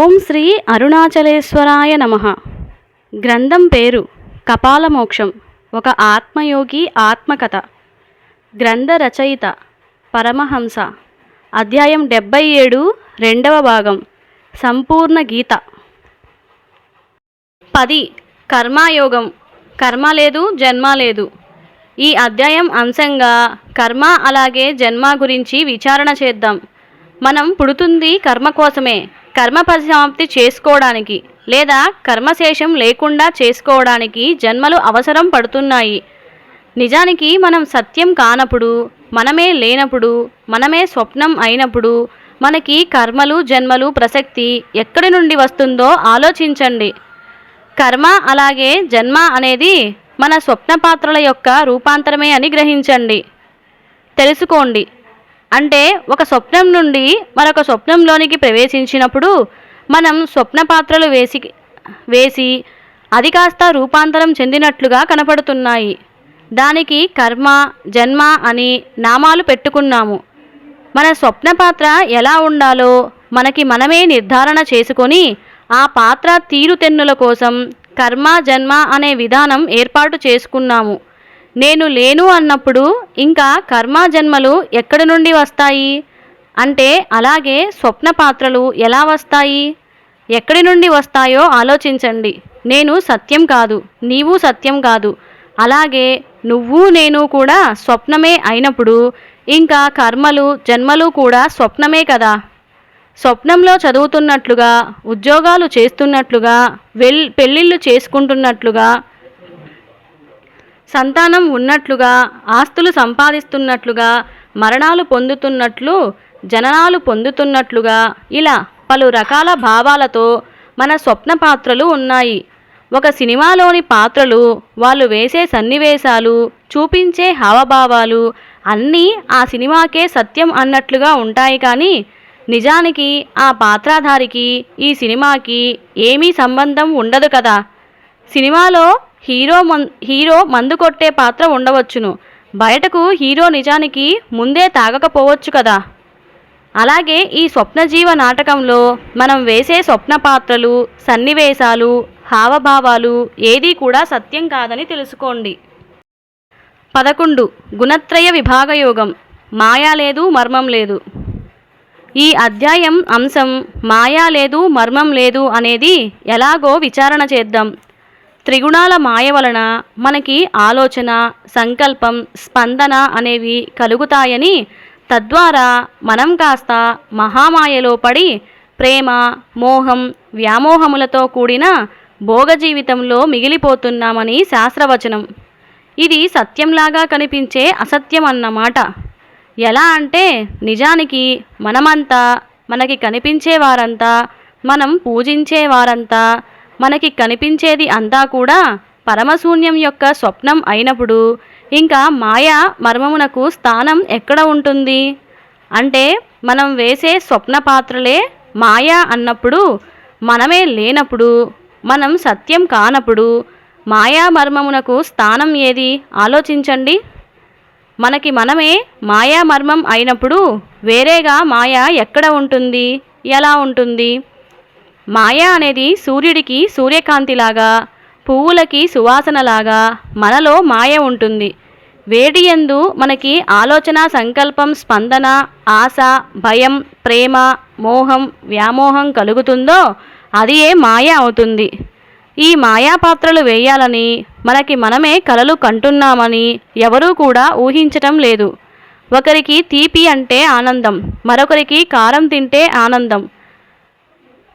ఓం శ్రీ అరుణాచలేశ్వరాయ నమ. గ్రంథం పేరు కపాలమోక్షం. ఒక ఆత్మయోగి ఆత్మకథ. గ్రంథ రచయిత పరమహంస. అధ్యాయం డెబ్బై ఏడు రెండవ భాగం. సంపూర్ణ గీత. పది. కర్మాయోగం. కర్మ లేదు జన్మ లేదు. ఈ అధ్యాయం అంశంగా కర్మ అలాగే జన్మ గురించి విచారణ చేద్దాం. మనం పుడుతుంది కర్మ కోసమే. కర్మ పరిసమాప్తి చేసుకోవడానికి లేదా కర్మశేషం లేకుండా చేసుకోవడానికి జన్మలు అవసరం పడుతున్నాయి. నిజానికి మనం సత్యం కానప్పుడు మనమే లేనప్పుడు మనమే స్వప్నం అయినప్పుడు మనకి కర్మలు జన్మలు ప్రసక్తి ఎక్కడి నుండి వస్తుందో ఆలోచించండి. కర్మ అలాగే జన్మ అనేది మన స్వప్న పాత్రల యొక్క రూపాంతరమే అని గ్రహించండి. తెలుసుకోండి. అంటే ఒక స్వప్నం నుండి మరొక స్వప్నంలోనికి ప్రవేశించినప్పుడు మనం స్వప్న పాత్రలు వేసి వేసి అది కాస్త రూపాంతరం చెందినట్లుగా కనపడుతున్నాయి. దానికి కర్మ జన్మ అని నామాలు పెట్టుకున్నాము. మన స్వప్న పాత్ర ఎలా ఉండాలో మనకి మనమే నిర్ధారణ చేసుకొని ఆ పాత్ర తీరుతెన్నుల కోసం కర్మ జన్మ అనే విధానం ఏర్పాటు చేసుకున్నాము. నేను లేను అన్నప్పుడు ఇంకా కర్మ జన్మలు ఎక్కడి నుండి వస్తాయి? అంటే అలాగే స్వప్న పాత్రలు ఎలా వస్తాయి? ఎక్కడి నుండి వస్తాయో ఆలోచించండి. నేను సత్యం కాదు నీవు సత్యం కాదు. అలాగే నువ్వు నేను కూడా స్వప్నమే అయినప్పుడు ఇంకా కర్మలు జన్మలు కూడా స్వప్నమే కదా. స్వప్నంలో చదువుతున్నట్లుగా ఉద్యోగాలు చేస్తున్నట్లుగా వెల్ పెళ్ళిళ్ళు చేసుకుంటున్నట్లుగా సంతానం ఉన్నట్లుగా ఆస్తులు సంపాదిస్తున్నట్లుగా మరణాలు పొందుతున్నట్లు జననాలు పొందుతున్నట్లుగా ఇలా పలు రకాల భావాలతో మన స్వప్న పాత్రలు ఉన్నాయి. ఒక సినిమాలోని పాత్రలు వాళ్ళు వేసే సన్నివేశాలు చూపించే హావభావాలు అన్నీ ఆ సినిమాకే సత్యం అన్నట్లుగా ఉంటాయి కానీ నిజానికి ఆ పాత్రాధారికి ఈ సినిమాకి ఏమీ సంబంధం ఉండదు కదా. సినిమాలో హీరో మన్ హీరో మందు కొట్టే పాత్ర ఉండవచ్చును. బయటకు హీరో నిజానికి ముందే తాగకపోవచ్చు కదా. అలాగే ఈ స్వప్నజీవ నాటకంలో మనం వేసే స్వప్న పాత్రలు సన్నివేశాలు హావభావాలు ఏదీ కూడా సత్యం కాదని తెలుసుకోండి. పదకొండు. గుణత్రయ విభాగయోగం. మాయా లేదు మర్మం లేదు. ఈ అధ్యాయం అంశం మాయా లేదు మర్మం లేదు అనేది ఎలాగో విచారణ చేద్దాం. త్రిగుణాల మాయ వలన మనకి ఆలోచన సంకల్పం స్పందన అనేవి కలుగుతాయని తద్వారా మనం కాస్త మహామాయలో పడి ప్రేమ మోహం వ్యామోహములతో కూడిన భోగ జీవితంలో మిగిలిపోతున్నామని శాస్త్రవచనం. ఇది సత్యంలాగా కనిపించే అసత్యం అన్నమాట ఎలా అంటే నిజానికి మనమంతా మనకి కనిపించే వారంతా మనం పూజించే వారంతా మనకి కనిపించేది అంతా కూడా పరమశూన్యం యొక్క స్వప్నం అయినప్పుడు. ఇంకా మాయా మర్మమునకు స్థానం ఎక్కడ ఉంటుంది? అంటే మనం వేసే స్వప్న పాత్రలే మాయా అన్నప్పుడు మనమే లేనప్పుడు మనం సత్యం కానప్పుడు మాయా మర్మమునకు స్థానం ఏది? ఆలోచించండి. మనకి మనమే మాయా మర్మం అయినప్పుడు వేరేగా మాయ ఎక్కడ ఉంటుంది? ఎలా ఉంటుంది? మాయ అనేది సూర్యుడికి సూర్యకాంతిలాగా పువ్వులకి సువాసనలాగా మనలో మాయ ఉంటుంది. వేడి ఎందు మనకి ఆలోచన సంకల్పం స్పందన ఆశ భయం ప్రేమ మోహం వ్యామోహం కలుగుతుందో అది ఏ మాయ అవుతుంది. ఈ మాయా పాత్రలు వేయాలని మనకి మనమే కలలు కంటున్నామని ఎవరూ కూడా ఊహించటం లేదు. ఒకరికి తీపి అంటే ఆనందం మరొకరికి కారం తింటే ఆనందం.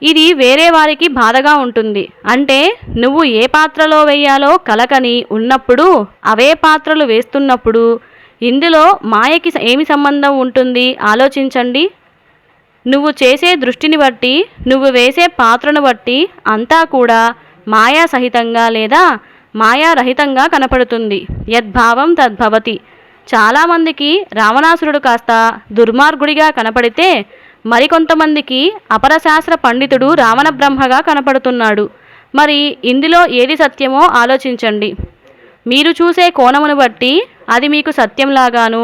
ఇది వేరే వారికి బాధగా ఉంటుంది. అంటే నువ్వు ఏ పాత్రలో వేయాలో కలకని ఉన్నప్పుడు అవే పాత్రలు వేస్తున్నప్పుడు ఇందులో మాయకి ఏమి సంబంధం ఉంటుంది? ఆలోచించండి. నువ్వు చేసే దృష్టిని బట్టి నువ్వు వేసే పాత్రను బట్టి అంతా కూడా మాయా సహితంగా లేదా మాయారహితంగా కనపడుతుంది. యద్భావం తద్భవతి. చాలామందికి రావణాసురుడు కాస్త దుర్మార్గుడిగా కనపడితే మరికొంతమందికి అపరశాస్త్ర పండితుడు రావణ బ్రహ్మగా కనపడుతున్నాడు. మరి ఇందులో ఏది సత్యమో ఆలోచించండి. మీరు చూసే కోణమును బట్టి అది మీకు సత్యంలాగాను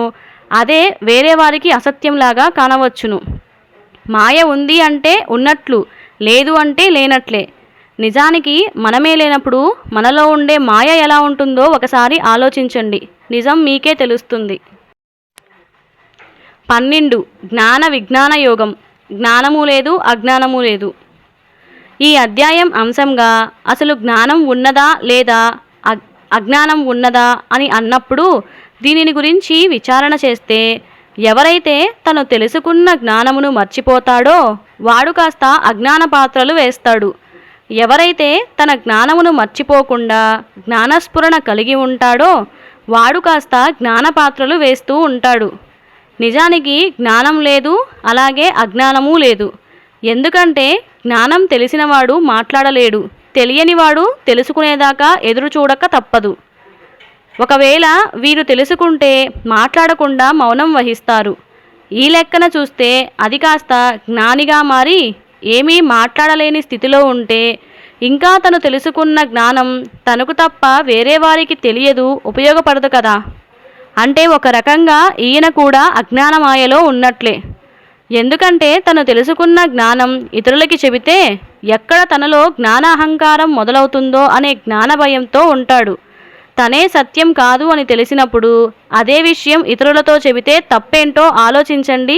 అదే వేరే వారికి అసత్యంలాగా కానవచ్చును. మాయ ఉంది అంటే ఉన్నట్లు లేదు అంటే లేనట్లే. నిజానికి మనమే లేనప్పుడు మనలో ఉండే మాయ ఎలా ఉంటుందో ఒకసారి ఆలోచించండి. నిజం మీకే తెలుస్తుంది. పన్నెండు. జ్ఞాన విజ్ఞాన యోగం. జ్ఞానము లేదు అజ్ఞానము లేదు. ఈ అధ్యాయం అంశంగా అసలు జ్ఞానం ఉన్నదా లేదా అజ్ఞానం ఉన్నదా అని అన్నప్పుడు దీనిని గురించి విచారణ చేస్తే ఎవరైతే తను తెలుసుకున్న జ్ఞానమును మర్చిపోతాడో వాడు కాస్త అజ్ఞాన పాత్రలు వేస్తాడు. ఎవరైతే తన జ్ఞానమును మర్చిపోకుండా జ్ఞానస్ఫురణ కలిగి ఉంటాడో వాడు కాస్త జ్ఞాన పాత్రలు వేస్తూ ఉంటాడు. నిజానికి జ్ఞానం లేదు అలాగే అజ్ఞానము లేదు. ఎందుకంటే జ్ఞానం తెలిసినవాడు మాట్లాడలేడు తెలియనివాడు తెలుసుకునేదాకా ఎదురు చూడక తప్పదు. ఒకవేళ వీరు తెలుసుకుంటే మాట్లాడకుండా మౌనం వహిస్తారు. ఈ లెక్కన చూస్తే అది కాస్త జ్ఞానిగా మారి ఏమీ మాట్లాడలేని స్థితిలో ఉంటే ఇంకా తను తెలుసుకున్న జ్ఞానం తనకు తప్ప వేరే వారికి తెలియదు ఉపయోగపడదు కదా. అంటే ఒక రకంగా ఈయన కూడా అజ్ఞానమాయలో ఉన్నట్లే. ఎందుకంటే తను తెలుసుకున్న జ్ఞానం ఇతరులకి చెబితే ఎక్కడ తనలో జ్ఞానాహంకారం మొదలవుతుందో అనే జ్ఞాన భయంతో ఉంటాడు. తనే సత్యం కాదు అని తెలిసినప్పుడు అదే విషయం ఇతరులతో చెబితే తప్పేంటో ఆలోచించండి.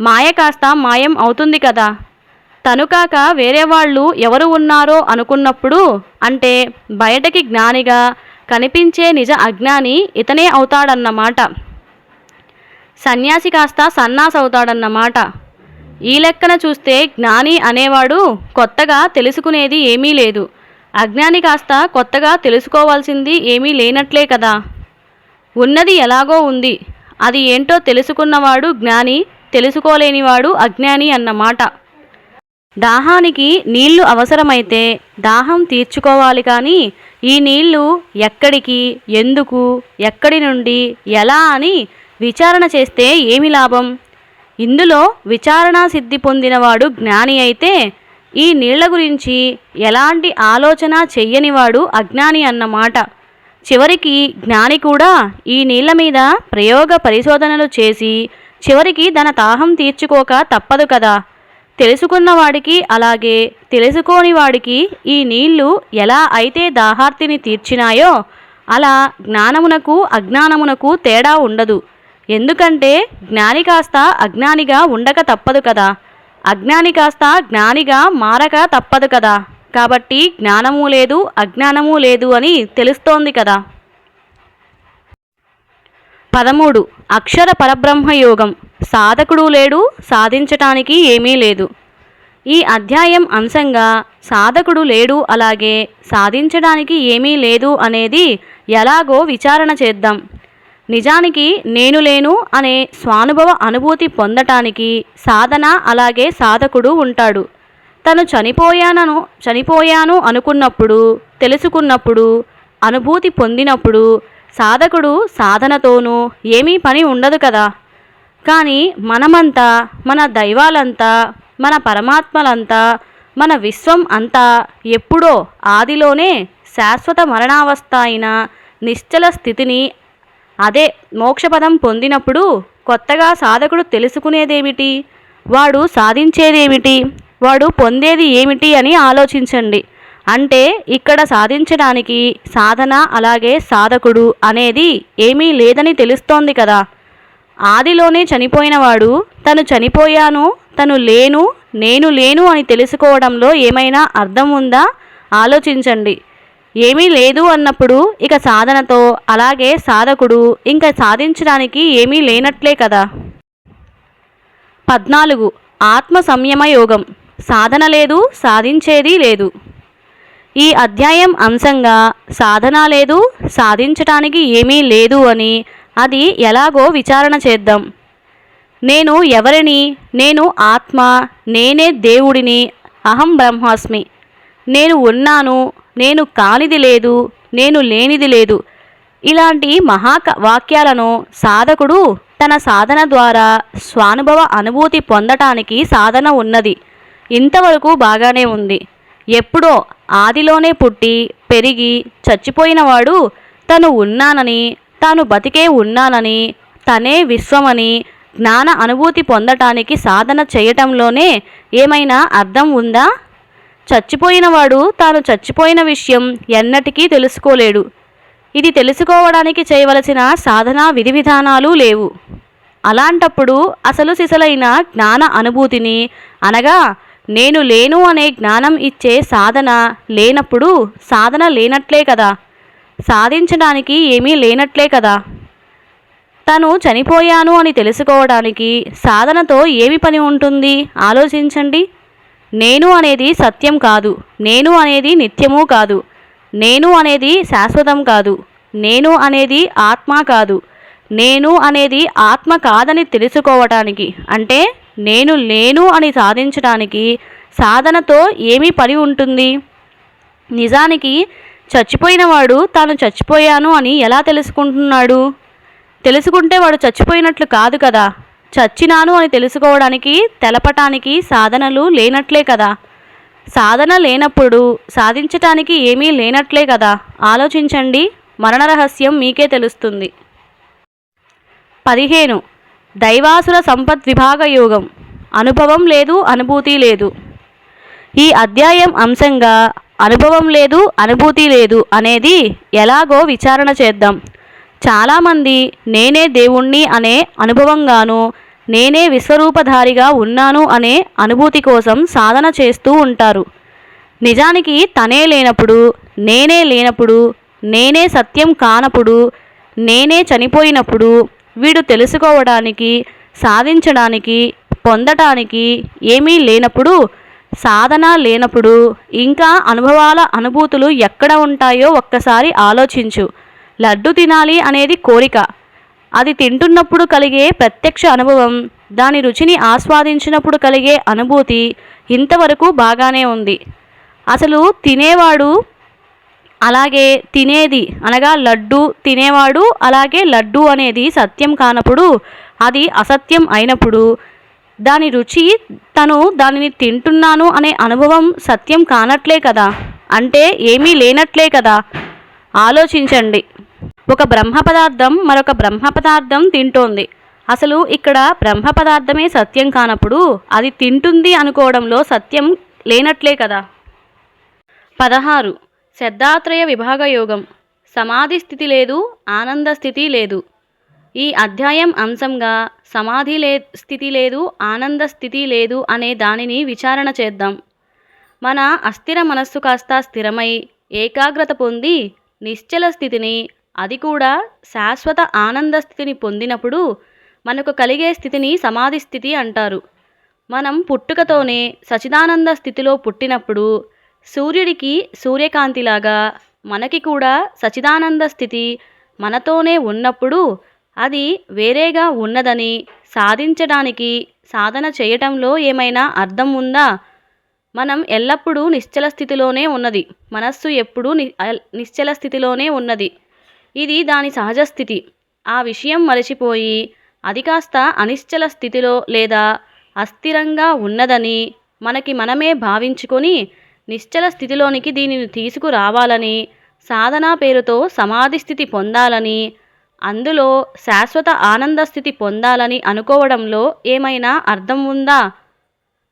మాయ కాస్త మాయం అవుతుంది కదా. తను కాక వేరే వాళ్ళు ఎవరు ఉన్నారో అనుకున్నప్పుడు అంటే బయటకి జ్ఞానిగా కనిపించే నిజ అజ్ఞాని ఇతనే అవుతాడన్నమాట సన్యాసి కాస్త సన్నాస్ అవుతాడన్నమాట ఈ లెక్కన చూస్తే జ్ఞాని అనేవాడు కొత్తగా తెలుసుకునేది ఏమీ లేదు. అజ్ఞాని కాస్త కొత్తగా తెలుసుకోవాల్సింది ఏమీ లేనట్లే కదా. ఉన్నది ఎలాగో ఉంది. అది ఏంటో తెలుసుకున్నవాడు జ్ఞాని తెలుసుకోలేనివాడు అజ్ఞాని అన్నమాట దాహానికి నీళ్ళు అవసరమైతే దాహం తీర్చుకోవాలి కానీ ఈ నీళ్ళు ఎక్కడికి ఎందుకు ఎక్కడి నుండి ఎలా అని విచారణ చేస్తే ఏమి లాభం? ఇందులో విచారణా సిద్ధి పొందినవాడు జ్ఞాని అయితే ఈ నీళ్ళ గురించి ఎలాంటి ఆలోచన చెయ్యనివాడు అజ్ఞాని అన్నమాట. చివరికి జ్ఞాని కూడా ఈ నీళ్ళ మీద ప్రయోగ పరిశోధనలు చేసి చివరికి తన దాహం తీర్చుకోక తప్పదు కదా. తెలుసుకున్న వాడికి అలాగే తెలుసుకోని వాడికి ఈ నీళ్ళు ఎలా అయితే దాహార్తిని తీర్చినాయో అలా జ్ఞానమునకు అజ్ఞానమునకు తేడా ఉండదు. ఎందుకంటే జ్ఞాని కాస్త అజ్ఞానిగా ఉండక తప్పదు కదా. అజ్ఞాని కాస్త జ్ఞానిగా మారక తప్పదు కదా. కాబట్టి జ్ఞానము లేదు అజ్ఞానము లేదు అని తెలుస్తోంది కదా. పదమూడు. అక్షర పరబ్రహ్మ యోగం. సాధకుడు లేడు సాధించటానికి ఏమీ లేదు. ఈ అధ్యాయం అంశంగా సాధకుడు లేడు అలాగే సాధించడానికి ఏమీ లేదు అనేది ఎలాగో విచారణ చేద్దాం. నిజానికి నేను లేను అనే స్వానుభవ అనుభూతి పొందటానికి సాధన అలాగే సాధకుడు ఉంటాడు. తను చనిపోయానను చనిపోయాను అనుకున్నప్పుడు తెలుసుకున్నప్పుడు అనుభూతి పొందినప్పుడు సాధకుడు సాధనతోనూ ఏమీ పని ఉండదు కదా. కానీ మనమంతా మన దైవాలంతా మన పరమాత్మలంతా మన విశ్వం అంతా ఎప్పుడో ఆదిలోనే శాశ్వత మరణావస్థ అయిన నిశ్చల స్థితిని అదే మోక్షపదం పొందినప్పుడు కొత్తగా సాధకుడు తెలుసుకునేదేమిటి? వాడు సాధించేదేమిటి? వాడు పొందేది ఏమిటి అని ఆలోచించండి. అంటే ఇక్కడ సాధించడానికి సాధన అలాగే సాధకుడు అనేది ఏమీ లేదని తెలుస్తోంది కదా. ఆదిలోనే చనిపోయినవాడు తను చనిపోయాను తను లేను నేను లేను అని తెలుసుకోవడంలో ఏమైనా అర్థం ఉందా? ఆలోచించండి. ఏమీ లేదు అన్నప్పుడు ఇక సాధనతో అలాగే సాధకుడు ఇంకా సాధించడానికి ఏమీ లేనట్లే కదా. పద్నాలుగు. ఆత్మ సంయమ యోగం సాధన లేదు సాధించేది లేదు. ఈ అధ్యాయం అంశంగా సాధన లేదు సాధించటానికి ఏమీ లేదు అని అది ఎలాగో విచారణ చేద్దాం. నేను ఎవరిని? నేను ఆత్మ నేనే దేవుడిని అహం బ్రహ్మాస్మి. నేను ఉన్నాను నేను కానిది లేదు నేను లేనిది లేదు. ఇలాంటి మహా వాక్యాలను సాధకుడు తన సాధన ద్వారా స్వానుభవ అనుభూతి పొందటానికి సాధన ఉన్నది. ఇంతవరకు బాగానే ఉంది. ఎప్పుడో ఆదిలోనే పుట్టి పెరిగి చచ్చిపోయినవాడు తను ఉన్నానని తాను బతికే ఉన్నానని తనే విశ్వమని జ్ఞాన అనుభూతి పొందటానికి సాధన చేయటంలోనే ఏమైనా అర్థం ఉందా? చచ్చిపోయినవాడు తాను చచ్చిపోయిన విషయం ఎన్నటికీ తెలుసుకోలేడు. ఇది తెలుసుకోవడానికి చేయవలసిన సాధన విధి విధానాలు లేవు. అలాంటప్పుడు అసలు సిసలైన జ్ఞాన అనుభూతిని అనగా నేను లేను అనే జ్ఞానం ఇచ్చే సాధన లేనప్పుడు సాధన లేనట్లే కదా. సాధించడానికి ఏమీ లేనట్లే కదా. తను చనిపోయాను అని తెలుసుకోవడానికి సాధనతో ఏమి పని ఉంటుంది? ఆలోచించండి. నేను అనేది సత్యం కాదు. నేను అనేది నిత్యము కాదు. నేను అనేది శాశ్వతం కాదు. నేను అనేది ఆత్మ కాదు. నేను అనేది ఆత్మ కాదని తెలుసుకోవటానికి అంటే నేను లేను అని సాధించడానికి సాధనతో ఏమి పని ఉంటుంది? నిజానికి చచ్చిపోయినవాడు తాను చచ్చిపోయాను అని ఎలా తెలుసుకుంటున్నాడు? తెలుసుకుంటే వాడు చచ్చిపోయినట్లు కాదు కదా. చచ్చినాను అని తెలుసుకోవడానికి తెలపటానికి సాధనలు లేనట్లే కదా. సాధన లేనప్పుడు సాధించటానికి ఏమీ లేనట్లే కదా. ఆలోచించండి మరణ రహస్యం మీకే తెలుస్తుంది. పదిహేను దైవాసుర సంపత్ విభాగ యోగం అనుభవం లేదు అనుభూతి లేదు. ఈ అధ్యాయం అంశంగా అనుభవం లేదు అనుభూతి లేదు అనేది ఎలాగో విచారణ చేద్దాం. చాలామంది నేనే దేవుణ్ణి అనే అనుభవంగాను నేనే విశ్వరూపధారిగా ఉన్నాను అనే అనుభూతి కోసం సాధన చేస్తూ ఉంటారు. నిజానికి తనే లేనప్పుడు నేనే లేనప్పుడు నేనే సత్యం కానప్పుడు నేనే చనిపోయినప్పుడు వీడు తెలుసుకోవడానికి సాధించడానికి పొందటానికి ఏమీ లేనప్పుడు సాధన లేనప్పుడు ఇంకా అనుభవాల అనుభూతులు ఎక్కడ ఉంటాయో ఒక్కసారి ఆలోచించు. లడ్డు తినాలి అనేది కోరిక. అది తింటున్నప్పుడు కలిగే ప్రత్యక్ష అనుభవం దాని రుచిని ఆస్వాదించినప్పుడు కలిగే అనుభూతి ఇంతవరకు బాగానే ఉంది. అసలు తినేవాడు అలాగే తినేది అనగా లడ్డు తినేవాడు అలాగే లడ్డు అనేది సత్యం కానప్పుడు అది అసత్యం అయినప్పుడు దాని రుచి తను దానిని తింటున్నాను అనే అనుభవం సత్యం కానట్లే కదా? అంటే ఏమీ లేనట్లే కదా? ఆలోచించండి. ఒక బ్రహ్మ పదార్థం మరొక బ్రహ్మ పదార్థం తింటోంది. అసలు ఇక్కడ బ్రహ్మ పదార్థమే సత్యం కానప్పుడు అది తింటుంది అనుకోవడంలో సత్యం లేనట్లే కదా? పదహారు. శ్రద్ధాత్రయ విభాగ యోగం సమాధి స్థితి లేదు ఆనంద స్థితి లేదు. ఈ అధ్యాయం అంశంగా సమాధి లే స్థితి లేదు ఆనంద స్థితి లేదు అనే దానిని విచారణ చేద్దాం. మన అస్థిర మనస్సు కాస్త స్థిరమై ఏకాగ్రత పొంది నిశ్చల స్థితిని అది కూడా శాశ్వత ఆనంద స్థితిని పొందినప్పుడు మనకు కలిగే స్థితిని సమాధి స్థితి అంటారు. మనం పుట్టుకతోనే సచిదానంద స్థితిలో పుట్టినప్పుడు సూర్యుడికి సూర్యకాంతిలాగా మనకి కూడా సచిదానంద స్థితి మనతోనే ఉన్నప్పుడు అది వేరేగా ఉన్నదని సాధించడానికి సాధన చేయటంలో ఏమైనా అర్థం ఉందా? మనం ఎల్లప్పుడూ నిశ్చల స్థితిలోనే ఉన్నది. మనస్సు ఎప్పుడూ ని నిశ్చల స్థితిలోనే ఉన్నది. ఇది దాని సహజ స్థితి. ఆ విషయం మరచిపోయి అది కాస్త అనిశ్చల స్థితిలో లేదా అస్థిరంగా ఉన్నదని మనకి మనమే భావించుకొని నిశ్చల స్థితిలోనికి దీనిని తీసుకురావాలని సాధనా పేరుతో సమాధి స్థితి పొందాలని అందులో శాశ్వత ఆనంద స్థితి పొందాలని అనుకోవడంలో ఏమైనా అర్థం ఉందా?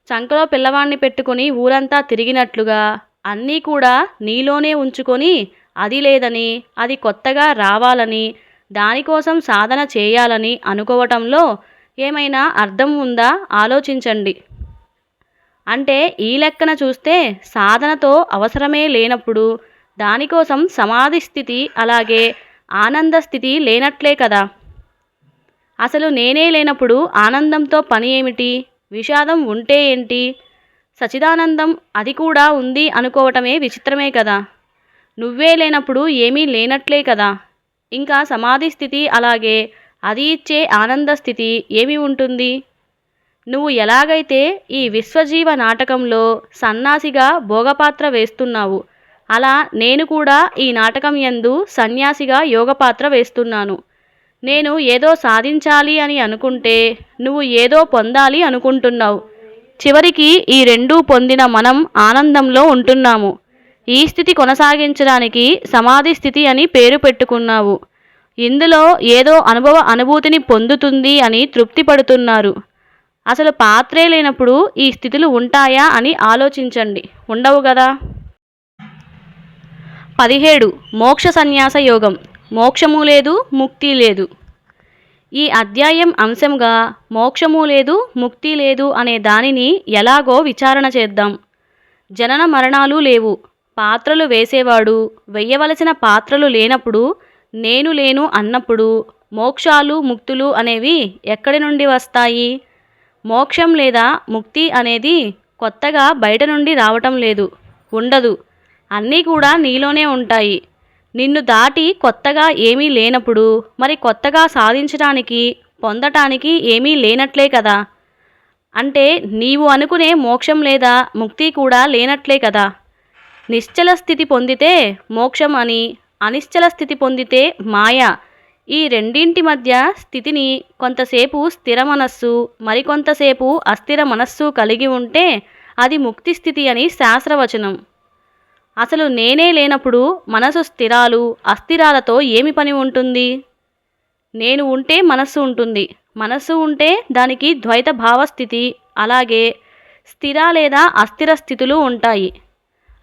చంకలో పిల్లవాణ్ణి పెట్టుకుని ఊరంతా తిరిగినట్లుగా అన్నీ కూడా నీలోనే ఉంచుకొని అది లేదని అది కొత్తగా రావాలని దానికోసం సాధన చేయాలని అనుకోవటంలో ఏమైనా అర్థం ఉందా? ఆలోచించండి. అంటే ఈ లెక్కన చూస్తే సాధనతో అవసరమే లేనప్పుడు దానికోసం సమాధి స్థితి అలాగే ఆనంద స్థితి లేనట్లే కదా. అసలు నేనే లేనప్పుడు ఆనందంతో పని ఏమిటి? విషాదం ఉంటే ఏంటి? సచిదానందం అది కూడా ఉంది అనుకోవటమే విచిత్రమే కదా. నువ్వే లేనప్పుడు ఏమీ లేనట్లే కదా. ఇంకా సమాధి స్థితి అలాగే అది ఇచ్చే ఆనంద స్థితి ఏమి ఉంటుంది? నువ్వు ఎలాగైతే ఈ విశ్వజీవ నాటకంలో సన్నాసిగా భోగపాత్ర వేస్తున్నావు అలా నేను కూడా ఈ నాటకం యందు సన్యాసిగా యోగపాత్ర వేస్తున్నాను. నేను ఏదో సాధించాలి అని అనుకుంటే నువ్వు ఏదో పొందాలి అనుకుంటున్నావు. చివరికి ఈ రెండూ పొందిన మనం ఆనందంలో ఉంటున్నాము. ఈ స్థితి కొనసాగించడానికి సమాధి స్థితి అని పేరు పెట్టుకున్నావు. ఇందులో ఏదో అనుభవ అనుభూతిని పొందుతుంది అని తృప్తి పడుతున్నారు అసలు పాత్రే లేనప్పుడు ఈ స్థితులు ఉంటాయా అని ఆలోచించండి. ఉండవు కదా పదిహేడు. మోక్ష సన్యాస యోగం. మోక్షము లేదు ముక్తి లేదు. ఈ అధ్యాయం అంశంగా మోక్షము లేదు ముక్తి లేదు అనే దానిని ఎలాగో విచారణ చేద్దాం. జనన మరణాలు లేవు. పాత్రలు వేసేవాడు వెయ్యవలసిన పాత్రలు లేనప్పుడు నేను లేను అన్నప్పుడు మోక్షాలు ముక్తులు అనేవి ఎక్కడి నుండి వస్తాయి? మోక్షం లేదా ముక్తి అనేది కొత్తగా బయట నుండి రావటం లేదు ఉండదు. అన్నీ కూడా నీలోనే ఉంటాయి. నిన్ను దాటి కొత్తగా ఏమీ లేనప్పుడు మరి కొత్తగా సాధించడానికి పొందటానికి ఏమీ లేనట్లే కదా. అంటే నీవు అనుకునే మోక్షం లేదా ముక్తి కూడా లేనట్లే కదా. నిశ్చల స్థితి పొందితే మోక్షం అని అనిశ్చల స్థితి పొందితే మాయ ఈ రెండింటి మధ్య స్థితిని కొంతసేపు స్థిర మనస్సు మరికొంతసేపు అస్థిర మనస్సు కలిగి ఉంటే అది ముక్తి స్థితి అని శాస్త్రవచనం. అసలు నేనే లేనప్పుడు మనసు స్థిరాలు అస్థిరాలతో ఏమి పని ఉంటుంది? నేను ఉంటే మనస్సు ఉంటుంది. మనస్సు ఉంటే దానికి ద్వైత భావస్థితి అలాగే స్థిర లేదా అస్థిర స్థితులు ఉంటాయి.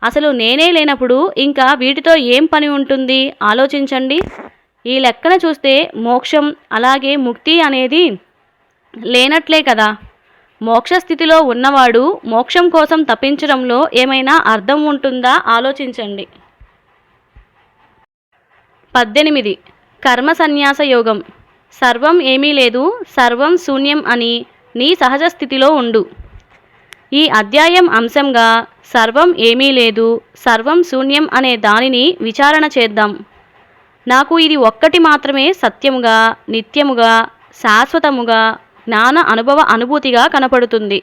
అసలు నేనే లేనప్పుడు ఇంకా వీటితో ఏం పని ఉంటుంది? ఆలోచించండి. ఈ లెక్కన చూస్తే మోక్షం అలాగే ముక్తి అనేది లేనట్లే కదా. మోక్ష స్థితిలో ఉన్నవాడు మోక్షం కోసం తప్పించడంలో ఏమైనా అర్థం ఉంటుందా? ఆలోచించండి. పద్దెనిమిది. కర్మ సన్యాస యోగం. సర్వం ఏమీ లేదు సర్వం శూన్యం అని నీ సహజ స్థితిలో ఉండు. ఈ అధ్యాయం అంశంగా సర్వం ఏమీ లేదు సర్వం శూన్యం అనే దానిని విచారణ చేద్దాం. నాకు ఇది ఒక్కటి మాత్రమే సత్యముగా నిత్యముగా శాశ్వతముగా జ్ఞాన అనుభవ అనుభూతిగా కనపడుతుంది.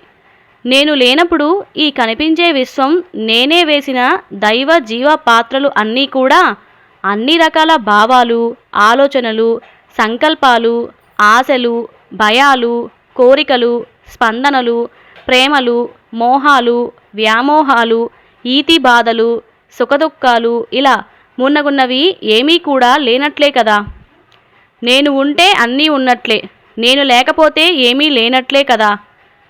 నేను లేనప్పుడు ఈ కనిపించే విశ్వం నేనే వేసిన దైవ జీవ పాత్రలు అన్నీ కూడా అన్ని రకాల భావాలు ఆలోచనలు సంకల్పాలు ఆశలు భయాలు కోరికలు స్పందనలు ప్రేమలు మోహాలు వ్యామోహాలు ఈతి బాధలు సుఖదుఖాలు ఇలా మున్నగున్నవి ఏమీ కూడా లేనట్లే కదా. నేను ఉంటే అన్నీ ఉన్నట్లే నేను లేకపోతే ఏమీ లేనట్లే కదా.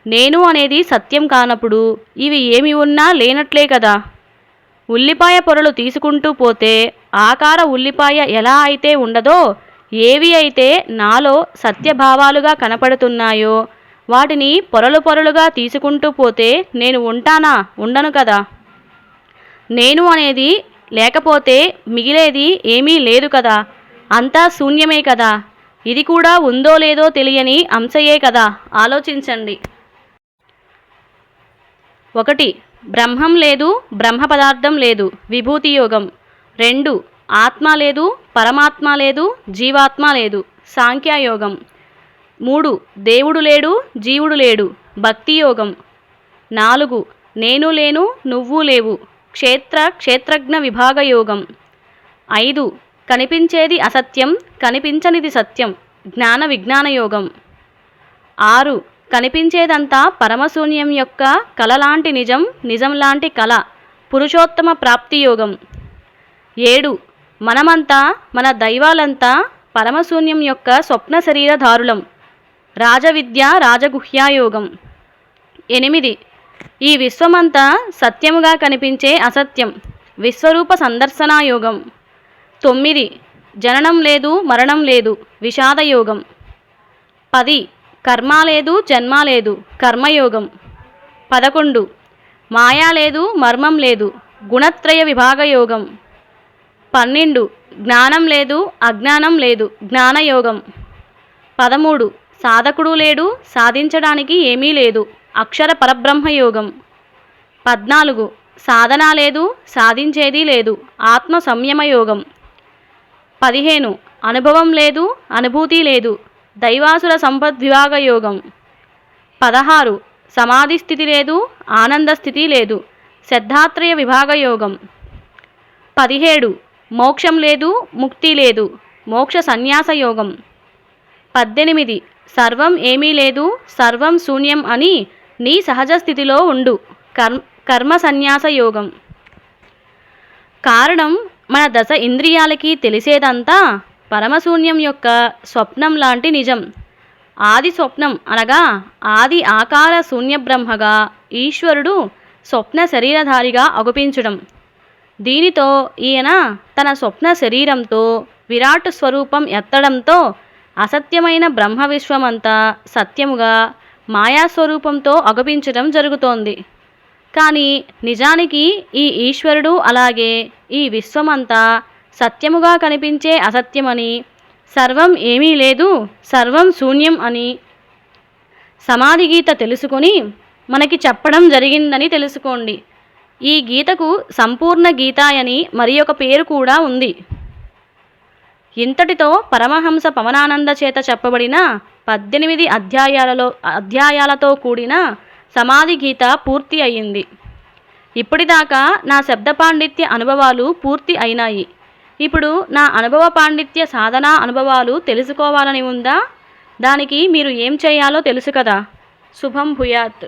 నేను అనేది సత్యం కానప్పుడు ఇవి ఏమి ఉన్నా లేనట్లే కదా. ఉల్లిపాయ పొరలు తీసుకుంటూ పోతే ఆకార ఉల్లిపాయ ఎలా అయితే ఉండదో ఏవి అయితే నాలో సత్యభావాలుగా కనపడుతున్నాయో వాటిని పొరలు పొరలుగా తీసుకుంటూ పోతే నేను ఉంటానా ఉండను కదా. నేను అనేది లేకపోతే మిగిలేది ఏమీ లేదు కదా. అంతా శూన్యమే కదా. ఇది కూడా ఉందో లేదో తెలియని అంశయే కదా. ఆలోచించండి. ఒకటి బ్రహ్మం లేదు బ్రహ్మ పదార్థం లేదు విభూతి యోగం. రెండు ఆత్మ లేదు పరమాత్మ లేదు జీవాత్మ లేదు సాంఖ్యయోగం మూడు దేవుడు లేడు జీవుడు లేడు భక్తి యోగం. నాలుగు నేను లేను నువ్వు లేవు. క్షేత్ర క్షేత్రజ్ఞ విభాగయోగం. ఐదు కనిపించేది అసత్యం కనిపించనిది సత్యం జ్ఞాన విజ్ఞాన యోగం ఆరు కనిపించేదంతా పరమశూన్యం యొక్క కల లాంటి నిజం నిజం లాంటి కళ పురుషోత్తమ ప్రాప్తి యోగం ఏడు మనమంతా మన దైవాలంతా పరమశూన్యం యొక్క స్వప్న శరీరధారులం రాజవిద్య రాజగుహ్యాయోగం. ఎనిమిది ఈ విశ్వమంతా సత్యముగా కనిపించే అసత్యం. విశ్వరూప సందర్శనాయోగం తొమ్మిది. జననం లేదు మరణం లేదు విషాదయోగం పది. కర్మ లేదు జన్మ లేదు కర్మయోగం పదకొండు. మాయా లేదు మర్మం లేదు గుణత్రయ విభాగయోగం పన్నెండు. జ్ఞానం లేదు అజ్ఞానం లేదు జ్ఞానయోగం పదమూడు. సాధకుడు లేడు సాధించడానికి ఏమీ లేదు. అక్షర పరబ్రహ్మ యోగం పద్నాలుగు. సాధన లేదు సాధించేది లేదు. ఆత్మ సంయమ యోగం పదిహేను. అనుభవం లేదు అనుభూతి లేదు. దైవాసుర సంపద్విభాగ యోగం పదహారు. సమాధి స్థితి లేదు ఆనంద స్థితి లేదు. శ్రద్ధాత్రయ విభాగ యోగం పదిహేడు. మోక్షం లేదు ముక్తి లేదు. మోక్ష సన్యాస యోగం పద్దెనిమిది. సర్వం ఏమీ లేదు సర్వం శూన్యం అని నీ సహజ స్థితిలో ఉండు. కర్మ కర్మ సన్యాస యోగం. కారణం మన దశ ఇంద్రియాలకి తెలిసేదంతా పరమశూన్యం యొక్క స్వప్నం లాంటి నిజం. ఆది స్వప్నం అనగా ఆది ఆకార శూన్య బ్రహ్మగా ఈశ్వరుడు స్వప్న శరీరధారిగా అగుపించడం. దీనితో ఈయన తన స్వప్న శరీరంతో విరాట్ స్వరూపం ఎత్తడంతో అసత్యమైన బ్రహ్మ విశ్వమంతా సత్యముగా మాయాస్వరూపంతో అగపించడం జరుగుతోంది. కానీ నిజానికి ఈ ఈశ్వరుడు అలాగే ఈ విశ్వమంతా సత్యముగా కనిపించే అసత్యమని సర్వం ఏమీ లేదు సర్వం శూన్యం అని సమాధి గీత తెలుసుకొని మనకి చెప్పడం జరిగిందని తెలుసుకోండి. ఈ గీతకు సంపూర్ణ గీతాయని మరి ఒక పేరు కూడా ఉంది. ఇంతటితో పరమహంస పవనానంద చేత చెప్పబడిన పద్దెనిమిది అధ్యాయాలలో అధ్యాయాలతో కూడిన సమాధి గీత పూర్తి అయ్యింది ఇప్పటిదాకా నా శబ్ద పాండిత్య అనుభవాలు పూర్తి అయినాయి. ఇప్పుడు నా అనుభవ పాండిత్య సాధనా అనుభవాలు తెలుసుకోవాలని ఉందా? దానికి మీరు ఏం చేయాలో తెలుసు కదా. శుభం భూయాత్.